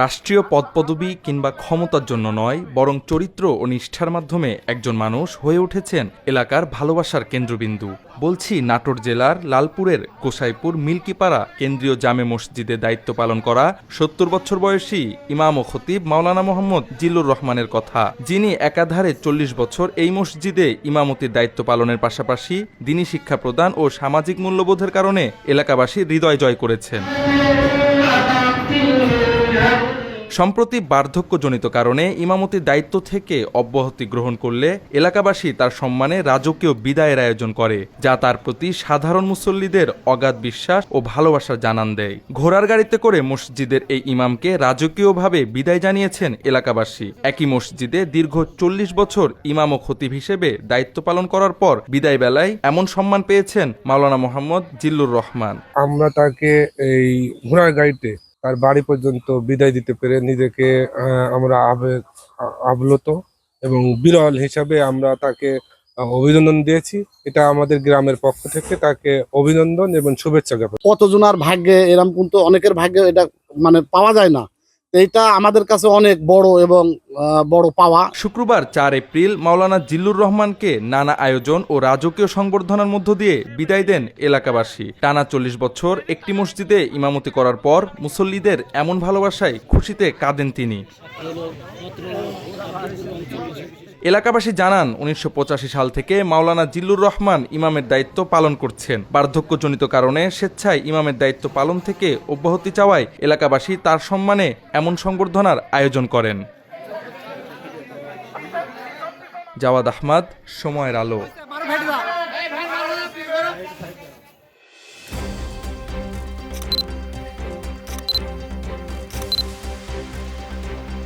রাষ্ট্রীয় পদপদবি কিংবা ক্ষমতার জন্য নয়, বরং চরিত্র ও নিষ্ঠার মাধ্যমে একজন মানুষ হয়ে উঠেছেন এলাকার ভালোবাসার কেন্দ্রবিন্দু। বলছি, নাটোর জেলার লালপুরের গোসাইপুর মিল্কিপাড়া কেন্দ্রীয় জামে মসজিদে দায়িত্ব পালন করা সত্তর বছর বয়সী ইমাম ও খতিব মাওলানা মোহাম্মদ জিল্লুর রহমানের কথা। যিনি একাধারে চল্লিশ বছর এই মসজিদে ইমামতির দায়িত্ব পালনের পাশাপাশি দিনী শিক্ষা প্রদান ও সামাজিক মূল্যবোধের কারণে এলাকাবাসী হৃদয় জয় করেছেন। সম্প্রতি বার্ধক্যজনিত কারণে ইমামতির দায়িত্ব থেকে অব্যাহতি গ্রহণ করলে এলাকাবাসী তার সম্মানে রাজকীয় বিদায়ের আয়োজন করে, যা তার প্রতি সাধারণ মুসল্লিদের অগাধ বিশ্বাস ও ভালোবাসার জানান দেয়। ঘোড়ার গাড়িতে করে মসজিদের এই ইমামকে রাজকীয়ভাবে বিদায় জানিয়েছেন এলাকাবাসী। একই মসজিদে দীর্ঘ চল্লিশ বছর ইমাম ও খতিব হিসেবে দায়িত্ব পালন করার পর বিদায় বেলায় এমন সম্মান পেয়েছেন মাওলানা মোহাম্মদ জিল্লুর রহমান। আমরা তাকে এই ঘোড়ার গাড়িতে তার বাড়ি পর্যন্ত বিদায় দিতে পেরে নিজেকে আমরা আবেগ আবলত এবং বিরল হিসাবে আমরা তাকে অভিনন্দন দিয়েছি। এটা আমাদের গ্রামের পক্ষ থেকে তাকে অভিনন্দন এবং শুভেচ্ছা জ্ঞাপন। কতজনার ভাগ্যে এরকম কিন্তু অনেকের ভাগ্যে এটা মানে পাওয়া যায় না। তো এইটা আমাদের কাছে অনেক বড় এবং বড় পাওয়া। শুক্রবার চার এপ্রিল মাওলানা জিল্লুর রহমানকে নানা আয়োজন ও রাজকীয় সংবর্ধনার মধ্য দিয়ে বিদায় দেন এলাকাবাসী। টানা চল্লিশ বছর একটি মসজিদে ইমামতি করার পর মুসল্লিদের এমন ভালোবাসায় খুশিতে কাঁদেন তিনি। এলাকাবাসী জানান, উনিশশো পঁচাশি সাল থেকে মাওলানা জিল্লুর রহমান ইমামের দায়িত্ব পালন করছেন। বার্ধক্যজনিত কারণে স্বেচ্ছায় ইমামের দায়িত্ব পালন থেকে অব্যাহতি চাওয়ায় এলাকাবাসী তার সম্মানে এমন সংবর্ধনার আয়োজন করেন। জাওয়াদ আহমদ, সময়ের আলো।